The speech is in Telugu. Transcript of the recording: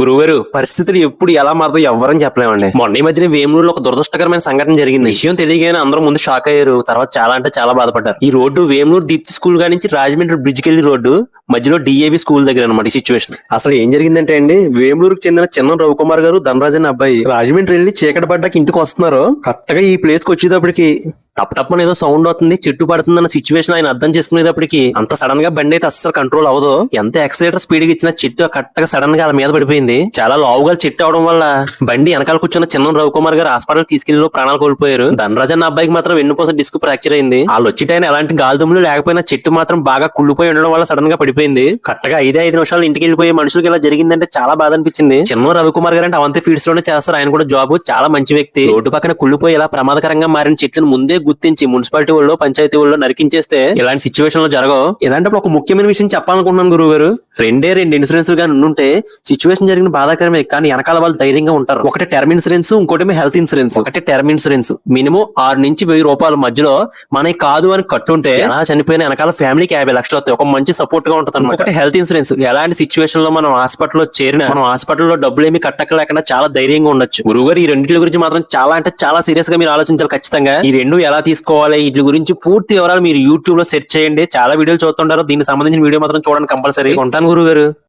గురువుగారు పరిస్థితులు ఎప్పుడు ఎలా మారుతాయి ఎవ్వరని చెప్పలేమండి. మొన్న ఈ మధ్యన వేమూరులో ఒక దురదృష్టకరమైన సంఘటన జరిగింది. విషయం తెలియగానే అందరూ ముందు షాక్ అయ్యారు. తర్వాత చాలా అంటే చాలా బాధపడ్డారు. ఈ రోడ్డు వేమూరు దీప్తి స్కూల్గా నుంచి రాజమండ్రి బ్రిడ్జ్ కెళ్ళి రోడ్డు మధ్యలో డిఏవి స్కూల్ దగ్గర అనమాట ఈ సిచ్యువేషన్ అసలు ఏం జరిగిందంటే అండి వేమూరుకు చెందిన చిన్న రవికుమార్ గారు ధనరాజన్ అబ్బాయి రాజమండ్రి వెళ్ళి చీకటి పడ్డాక ఇంటికి వస్తున్నారు. కరెక్ట్గా ఈ ప్లేస్కి వచ్చేటప్పటికి అప్పుడప్పుడు ఏదో సౌండ్ అవుతుంది చెట్టు పడుతుందన్న సిచ్యువేషన్ ఆయన అర్థం చేసుకునేటప్పటికి అంత సడన్గా బండి అయితే అస్సలు కంట్రోల్ అవ్వదు. ఎంత ఎక్సలేటర్ స్పీడ్గా ఇచ్చినా చెట్టు కరెక్ట్గా సడన్గా మీద పడిపోయింది. చాలా లావుగా చెట్టు అవడం వల్ల బండి వెనకాల కూర్చున్న చిన్న రవికుమార్ గారు హాస్పిటల్ తీసుకెళ్ళి ప్రాణాలు కోల్పోయారు. ధనరాజన్ అబ్బాయికి మాత్రం వెన్నుపోసం డిస్క్ ఫ్రాక్చర్ అయింది. వాళ్ళు వచ్చేటైన ఎలాంటి గాలిదుమ్ములు లేకపోయినా చెట్టు మాత్రం బాగా కుళ్ళిపోయి ఉండడం వల్ల సడన్గా పడిపోయింది. కరెక్ట్గా ఐదే ఐదు నిమిషాలు ఇంటికి వెళ్ళిపోయే మనుషులకి ఇలా జరిగిందంటే చాలా బాధ అనిపించింది. చిన్న రవికుమార్ గారు అంటే అవంతి ఫీల్డ్స్లోనే చేస్తారు. ఆయన కూడా జాబ్ చాలా మంచి వ్యక్తి. రోడ్డు పక్కన కుళ్ళిపోయి ఇలా ప్రమాదకరంగా మారిన చెట్లను ముందే గుర్తించి మున్సిపాలిటీ వాళ్ళు పంచాయతీ వాళ్ళు నరికించేస్తే ఇలాంటి సిచ్యువేషన్లో జరగవు. ఇలాంటప్పుడు ఒక ముఖ్యమైన విషయం చెప్పాలనుకుంటున్నాను గురువు గారు రెండే రెండు ఇన్సూరెన్స్ గానీ ఉంటే సిచ్యువేషన్ జరిగిన బాధాకరమే కానీ వెనకాల వాళ్ళు ధైర్యంగా ఉంటారు. ఒకటి టర్మ్ ఇన్సూరెన్స్ ఇంకోటి హెల్త్ ఇన్సూరెన్స్ ఒకటి టర్మ్ ఇన్సూరెన్స్ మినిమం ఆరు నుంచి వెయ్యి రూపాయల మధ్యలో మనకి కాదు అని కట్టుంటే ఎలా చనిపోయిన వెనకాల ఫ్యామిలీకి యాభై లక్షలు వస్తాయి. ఒక మంచి సపోర్ట్గా ఉంటుంది ఒకటి హెల్త్ ఇన్సూరెన్స్ ఎలాంటి సిచ్యువేషన్లో మనం హాస్పిటల్లో చేరిన మనం హాస్పిటల్లో డబ్బులు ఏమి కట్టకలేకుండా చాలా ధైర్యంగా ఉండొచ్చు. గురువు గారు ఈ రెండింటి గురించి మాత్రం చాలా అంటే చాలా సీరియస్గా మీరు ఆలోచించాలి ఖచ్చితంగా. ఈ రెండు ఎలా తీసుకోవాలి. వీటి గురించి పూర్తి వివరాలు మీరు యూట్యూబ్లో సెర్చ్ చేయండి. చాలా వీడియోలు చూస్తుంటారు. దీనికి సంబంధించిన వీడియో మాత్రం చూడండి కంపల్సరీ. ఉంటాను గురువు గారు